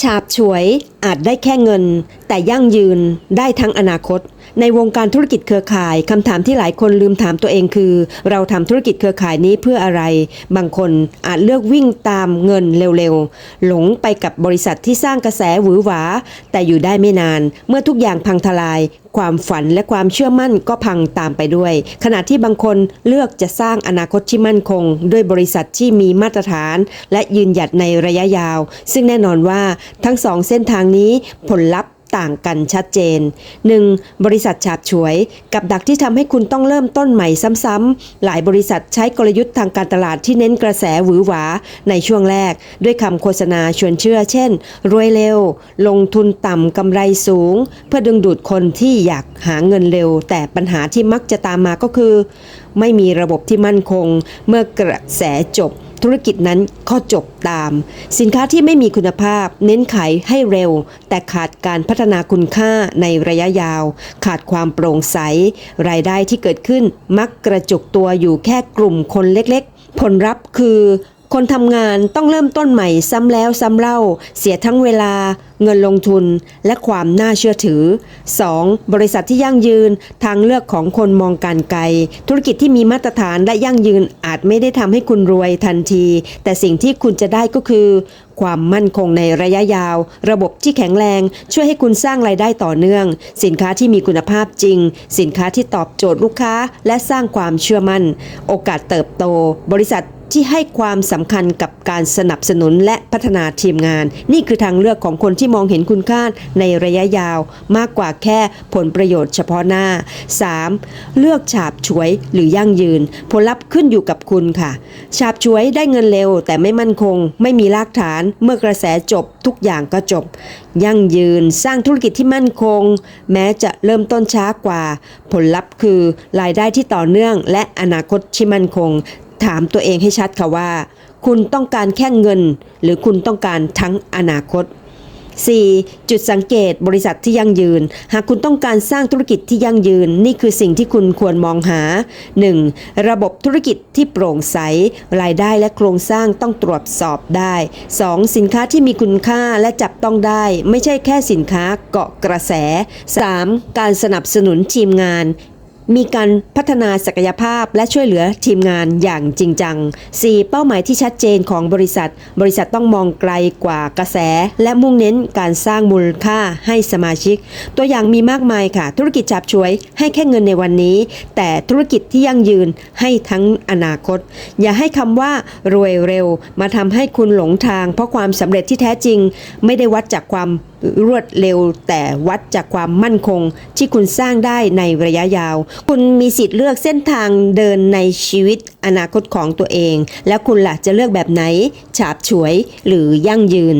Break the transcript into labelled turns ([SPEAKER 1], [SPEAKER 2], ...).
[SPEAKER 1] ฉาบฉวยอาจได้แค่เงิน แต่ยั่งยืนได้ทั้งอนาคต ในวงการธุรกิจเครือข่ายคำถามที่หลายคนลืมถามตัวเองคือ เราทำธุรกิจเครือข่ายนี้เพื่ออะไร บางคนอาจเลือกวิ่งตามเงินเร็วๆ หลงไปกับบริษัทที่สร้างกระแสหวือหวา แต่อยู่ได้ไม่นาน เมื่อทุกอย่างพังทลาย ความฝันและความเชื่อมั่นก็พังตามไปด้วย ขณะที่บางคนเลือกจะสร้างอนาคตที่มั่นคง ด้วยบริษัทที่มีมาตรฐาน และยืนหยัดในระยะยาว ซึ่งแน่นอนว่าทั้งสองเส้นทางนี้ผลลัพธ์ ต่างกันชัดเจน 1. บริษัทฉาบฉวย กับดักที่ทำให้คุณต้องเริ่มต้นใหม่ซ้ำๆหลายบริษัทใช้กลยุทธ์ทางการตลาดที่เน้นกระแสหวือหวาในช่วงแรก ด้วยคำโฆษณาชวนเชื่อ เช่น รวยเร็ว ลงทุนต่ำกำไรสูง เพื่อดึงดูดคนที่อยากหาเงินเร็ว แต่ปัญหาที่มักจะตามมาก็คือ ไม่มีระบบที่มั่นคง เมื่อกระแสจบ ธุรกิจนั้นก็จบตาม สินค้าที่ไม่มีคุณภาพ เน้นขายให้เร็ว แต่ขาดการพัฒนาคุณค่าในระยะยาว ขาดความโปร่งใส รายได้ที่เกิดขึ้นมักกระจุกตัวอยู่แค่กลุ่มคนเล็กๆ ผลลัพธ์คือ คนทำงานต้องเริ่มต้นใหม่ซ้ำแล้วซ้ำเล่า เสียทั้งเวลา เงินลงทุน และความน่าเชื่อถือ 2. บริษัทที่ยั่งยืนทางเลือกของคนมองการไกล ธุรกิจที่มีมาตรฐานและยั่งยืนอาจไม่ได้ทำให้คุณรวยทันที แต่สิ่งที่คุณจะได้ก็คือ ความมั่นคงในระยะยาว ระบบที่แข็งแรง ช่วยให้คุณสร้างรายได้ต่อเนื่อง สินค้าที่มีคุณภาพจริง สินค้าที่ตอบโจทย์ลูกค้า และสร้างความเชื่อมั่น โอกาสเติบโต บริษัท ที่ให้ความสำคัญกับการสนับสนุนและพัฒนาทีมงาน นี่คือทางเลือกของคนที่มองเห็นคุณค่าในระยะยาว มากกว่าแค่ผลประโยชน์เฉพาะหน้า 3. เลือกฉาบฉวยหรือยั่งยืน ผลลัพธ์ขึ้นอยู่กับคุณค่ะ ฉาบฉวยได้เงินเร็ว แต่ไม่มั่นคง ไม่มีรากฐานเมื่อกระแสจบทุกอย่างก็จบ ยั่งยืนสร้างธุรกิจที่มั่นคง แม้จะเริ่มต้นช้ากว่า ผลลัพธ์คือ รายได้ที่ต่อเนื่องและอนาคตที่มั่นคง ถามตัวเองให้ชัดค่ะว่า คุณต้องการแค่เงิน หรือคุณต้องการทั้งอนาคต 4. จุดสังเกตบริษัทที่ยั่งยืน หากคุณต้องการสร้างธุรกิจที่ยั่งยืน นี่คือสิ่งที่คุณควรมองหา 1. ระบบธุรกิจที่โปร่งใส รายได้และโครงสร้างต้องตรวจสอบได้ 2. สินค้าที่มีคุณค่าและจับต้องได้ ไม่ใช่แค่สินค้าเกาะกระแส 3. การสนับสนุนทีมงาน มีการพัฒนาศักยภาพและช่วยเหลือทีมงานอย่างจริงจัง 4. เป้าหมายที่ชัดเจนของบริษัท บริษัทต้องมองไกลกว่ากระแส และมุ่งเน้นการสร้างมูลค่าให้สมาชิก ตัวอย่างมีมากมายค่ะ ธุรกิจจับช่วยให้แค่เงินในวันนี้ แต่ธุรกิจที่ยั่งยืนให้ทั้งอนาคต อย่าให้คำว่ารวยเร็ว มาทำให้คุณหลงทาง เพราะความสำเร็จที่แท้จริง ไม่ได้วัดจากความ รวดเร็วแต่วัดจากความมั่นคงที่คุณสร้างได้ในระยะยาว คุณมีสิทธิ์เลือกเส้นทางเดินในชีวิตอนาคตของตัวเอง และคุณล่ะจะเลือกแบบไหน ฉาบฉวยหรือยั่งยืน